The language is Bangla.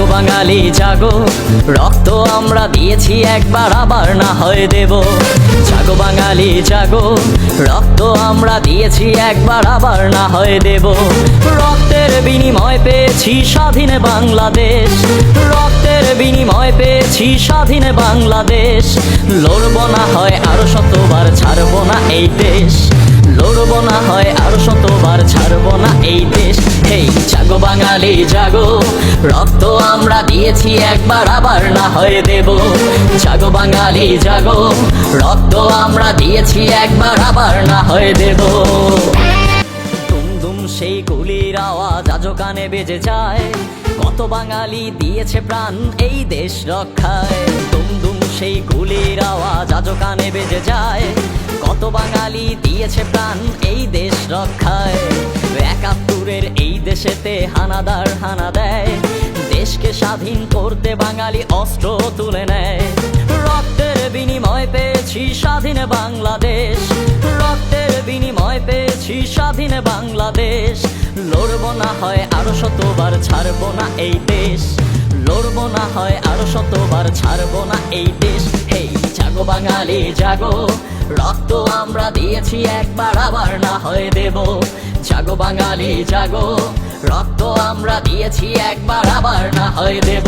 জাগো বাঙালি, জাগো। রক্ত আমরা দিয়েছি, একবার আবার না হয় দেব। জাগো বাঙালি, জাগো। রক্ত আমরা দিয়েছি, একবার আবার না হয় দেব। রক্তের বিনিময় পেয়েছি স্বাধীন বাংলাদেশ। রক্তের বিনিময় পেয়েছি স্বাধীন বাংলাদেশ। লড়ব না হয় আরও শতবার, ছাড়ব না এই দেশ। লড়ব না হয় আরও শতবার, ছাড়ব না এই দেশ। হেই জাগো বাঙালি, জাগো। রক্ত আমরা দিয়েছি, একবার আবার না হয় দেব। জাগো বাঙালি, জাগো। রক্ত আমরা দিয়েছি, একবার আবার না হয়ে দেব। সেই গুলির আওয়াজ আজও কানে বেজে যায়। কত বাঙালি দিয়েছে প্রাণ এই দেশ রক্ষায়। দুম দুম সেই গুলির আওয়াজ আজও কানে বেজে যায়। কত বাঙালি দিয়েছে প্রাণ এই দেশ রক্ষায়। একাত্তরের এই দেশেতে হানাদার হানা দেয়। দেশকে স্বাধীন করতে বাঙালি অস্ত্র তুলে নেয়। রক্তের বিনিময় পেয়েছি স্বাধীন বাংলাদেশ। রক্তের বিনিময় পেয়েছি স্বাধীন বাংলাদেশ। লড়ব না হয় আরও শতবার ছাড়বো না এই দেশ। লড়ব না হয় আরও শতবার ছাড়বো না এই দেশ। জাগো বাঙালি, জাগো। রক্ত আমরা দিয়েছি, একবার আবার না হয়ে দেব। জাগো বাঙালি, জাগো। রক্ত আমরা দিয়েছি, একবার আবার না হয়ে দেব।